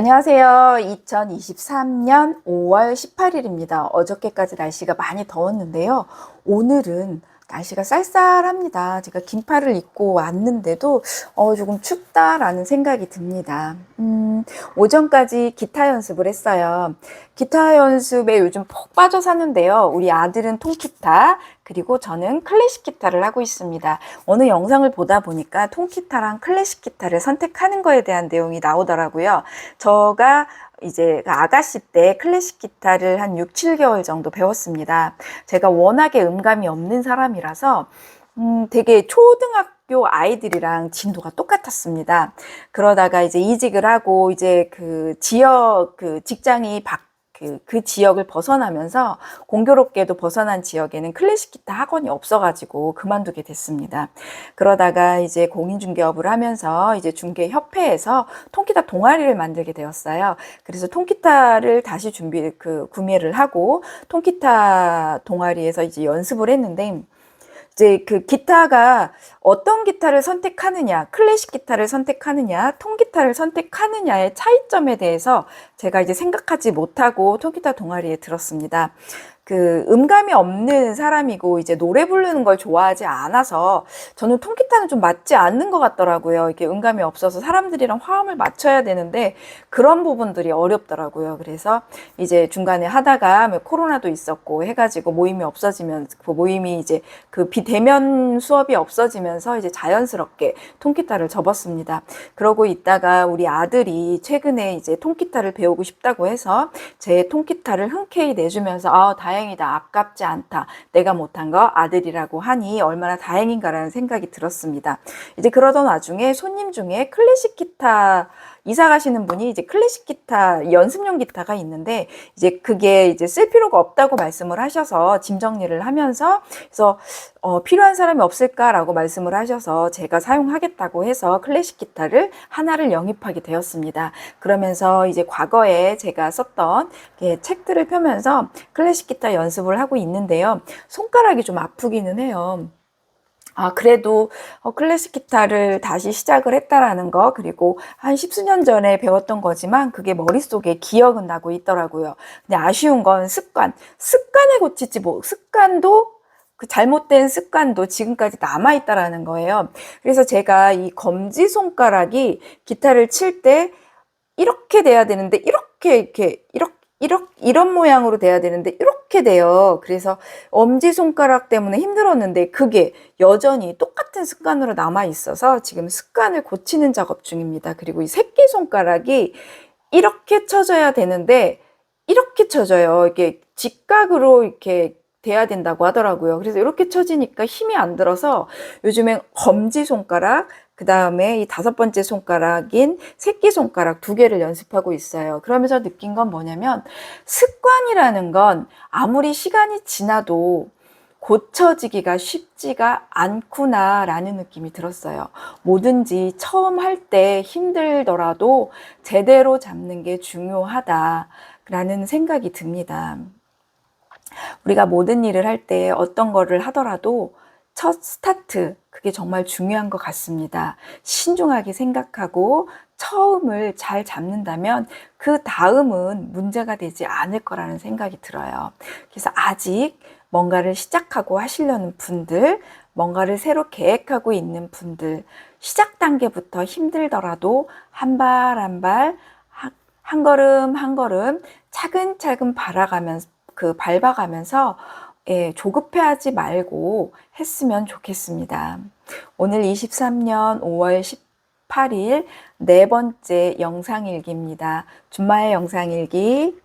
안녕하세요. 2023년 5월 18일입니다. 어저께까지 날씨가 많이 더웠는데요. 오늘은 날씨가 쌀쌀합니다. 제가 긴팔을 입고 왔는데도 어, 조금 춥다라는 생각이 듭니다. 음, 오전까지 기타 연습을 했어요. 기타 연습에 요즘 푹 빠져 사는데요. 우리 아들은 통기타, 그리고 저는 클래식 기타를 하고 있습니다. 어느 영상을 보다 보니까 통기타랑 클래식 기타를 선택하는 거에 대한 내용이 나오더라고요. 저가 이제 그 아가씨 때 클래식 기타를 한 6, 7개월 정도 배웠습니다. 제가 워낙에 음감이 없는 사람이라서 음, 되게 초등학교 아이들이랑 진도가 똑같았습니다. 그러다가 이제 이직을 하고 이제 그 지역 그 직장이 바, 그, 그 지역을 벗어나면서 공교롭게도 벗어난 지역에는 클래식 기타 학원이 없어가지고 그만두게 됐습니다. 그러다가 이제 공인중개업을 하면서 이제 중개협회에서 통기타 동아리를 만들게 되었어요. 그래서 통기타를 다시 준비, 그, 구매를 하고 통기타 동아리에서 이제 연습을 했는데 이제 그 기타가 어떤 기타를 선택하느냐, 클래식 기타를 선택하느냐, 통기타를 선택하느냐의 차이점에 대해서 제가 이제 생각하지 못하고 통기타 동아리에 들었습니다. 그 음감이 없는 사람이고 이제 노래 부르는 걸 좋아하지 않아서 저는 통기타는 좀 맞지 않는 것 같더라고요. 이게 음감이 없어서 사람들이랑 화음을 맞춰야 되는데 그런 부분들이 어렵더라고요. 그래서 이제 중간에 하다가 뭐 코로나도 있었고 해가지고 모임이 없어지면 그 모임이 이제 그 비대면 수업이 없어지면서 이제 자연스럽게 통기타를 접었습니다. 그러고 있다가 우리 아들이 최근에 이제 통기타를 배우고 싶다고 해서 제 통기타를 흔쾌히 내주면서 아 다행 이다 아깝지 않다 내가 못한 거 아들이라고 하니 얼마나 다행인가라는 생각이 들었습니다. 이제 그러던 와중에 손님 중에 클래식 기타 이사 가시는 분이 이제 클래식 기타 연습용 기타가 있는데 이제 그게 이제 쓸 필요가 없다고 말씀을 하셔서 짐 정리를 하면서 그래서 어, 필요한 사람이 없을까라고 말씀을 하셔서 제가 사용하겠다고 해서 클래식 기타를 하나를 영입하게 되었습니다. 그러면서 이제 과거에 제가 썼던 예, 책들을 펴면서 클래식 기타 연습을 하고 있는데요. 손가락이 좀 아프기는 해요. 아, 그래도 어, 클래식 기타를 다시 시작을 했다라는 거, 그리고 한 십수년 전에 배웠던 거지만 그게 머릿속에 기억은 나고 있더라고요. 근데 아쉬운 건 습관. 습관에 고치지 뭐, 습관도 그 잘못된 습관도 지금까지 남아있다라는 거예요. 그래서 제가 이 검지 손가락이 기타를 칠 때 이렇게 돼야 되는데, 이렇게, 이렇게, 이렇게, 이렇게, 이런 모양으로 돼야 되는데, 이렇게 돼요. 그래서 엄지손가락 때문에 힘들었는데, 그게 여전히 똑같은 습관으로 남아 있어서 지금 습관을 고치는 작업 중입니다. 그리고 이 새끼손가락이 이렇게 쳐져야 되는데, 이렇게 쳐져요. 이게 직각으로 이렇게 돼야 된다고 하더라고요. 그래서 이렇게 쳐지니까 힘이 안 들어서 요즘엔 검지 손가락, 그 다음에 이 다섯 번째 손가락인 새끼손가락 두 개를 연습하고 있어요. 그러면서 느낀 건 뭐냐면 습관이라는 건 아무리 시간이 지나도 고쳐지기가 쉽지가 않구나라는 느낌이 들었어요. 뭐든지 처음 할 때 힘들더라도 제대로 잡는 게 중요하다라는 생각이 듭니다. 우리가 모든 일을 할 때 어떤 거를 하더라도 첫 스타트, 그게 정말 중요한 것 같습니다. 신중하게 생각하고 처음을 잘 잡는다면 그 다음은 문제가 되지 않을 거라는 생각이 들어요. 그래서 아직 뭔가를 시작하고 하시려는 분들, 뭔가를 새로 계획하고 있는 분들, 시작 단계부터 힘들더라도 한 발 한 발, 한 걸음 한 걸음 차근차근 바라가면서 그 밟아가면서 예, 조급해하지 말고 했으면 좋겠습니다. 오늘 23년 5월 18일 네 번째 영상일기입니다. 주말 영상일기